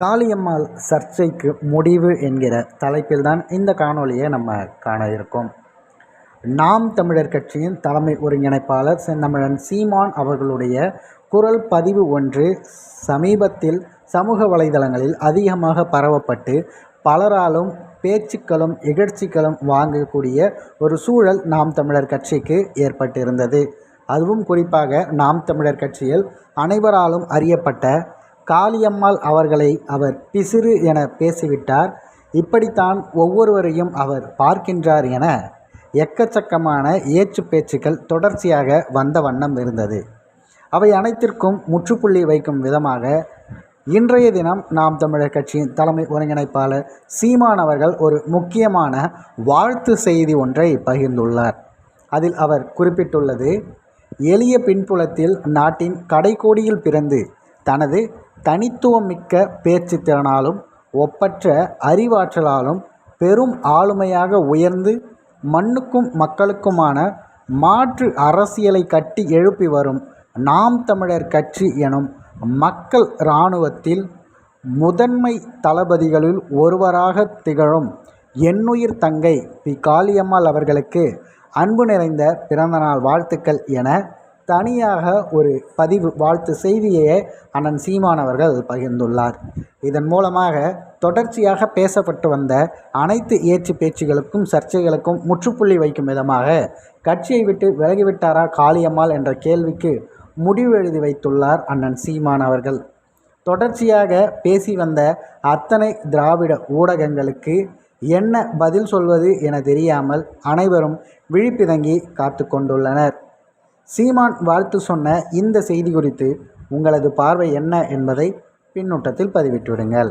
காளியம்மாள் சர்ச்சைக்கு முடிவு என்கிற தலைப்பில்தான் இந்த காணொளியை நம்ம காண இருக்கோம். நாம் தமிழர் கட்சியின் தலைமை ஒருங்கிணைப்பாளர் செந்தமிழன் சீமான் அவர்களுடைய குரல் பதிவு ஒன்று சமீபத்தில் சமூக வலைதளங்களில் அதிகமாக பரவப்பட்டு பலராலும் பேச்சுக்களும் இகழ்ச்சிகளும் வாங்கக்கூடிய ஒரு சூழல் நாம் தமிழர் கட்சிக்கு ஏற்பட்டிருந்தது. அதுவும் குறிப்பாக நாம் தமிழர் கட்சியில் அனைவராலும் அறியப்பட்ட காளியம்மாள் அவர்களை அவர் பிசிறு என பேசிவிட்டார். இப்படித்தான் ஒவ்வொருவரையும் அவர் பார்க்கின்றார் என எக்கச்சக்கமான ஏச்சு பேச்சுக்கள் தொடர்ச்சியாக வந்த வண்ணம் இருந்தது. அவை அனைத்திற்கும் முற்றுப்புள்ளி வைக்கும் விதமாக இன்றைய தினம் நாம் தமிழர் கட்சியின் தலைமை ஒருங்கிணைப்பாளர் சீமான் அவர்கள் ஒரு முக்கியமான வாழ்த்து செய்தி ஒன்றை பகிர்ந்துள்ளார். அதில் அவர் குறிப்பிட்டுள்ளது எளிய பின்புலத்தில் நாட்டின் கடைக்கோடியில் பிறந்து தனது தனித்துவமிக்க பேச்சு திறனாலும் ஒப்பற்ற அறிவாற்றலாலும் பெரும் ஆளுமையாக உயர்ந்து மண்ணுக்கும் மக்களுக்குமான மாற்று அரசியலை கட்டி எழுப்பி வரும் நாம் தமிழர் கட்சி எனும் மக்கள் இராணுவத்தில் முதன்மை தளபதிகளில் ஒருவராக திகழும் என்னுயிர் தங்கை பி. காளியம்மாள் அவர்களுக்கு அன்பு நிறைந்த பிறந்தநாள் வாழ்த்துக்கள் என தனியாக ஒரு பதிவு வாழ்த்து செய்தியை அண்ணன் சீமான் அவர்கள் பகிர்ந்துள்ளார். இதன் மூலமாக தொடர்ச்சியாக பேசப்பட்டு வந்த அனைத்து ஏற்று பேச்சுகளுக்கும் சர்ச்சைகளுக்கும் முற்றுப்புள்ளி வைக்கும் விதமாக கட்சியை விட்டு விலகிவிட்டாரா காளியம்மாள் என்ற கேள்விக்கு முடிவு எழுதி வைத்துள்ளார் அண்ணன் சீமான் அவர்கள். தொடர்ச்சியாக பேசி வந்த அத்தனை திராவிட ஊடகங்களுக்கு என்ன பதில் சொல்வது என தெரியாமல் அனைவரும் விழிப்பிதங்கி காத்து கொண்டுள்ளனர். சீமான் வாழ்த்து சொன்ன இந்த செய்தி குறித்து உங்களது பார்வை என்ன என்பதை பின்னூட்டத்தில் பதிவிட்டுவிடுங்கள்.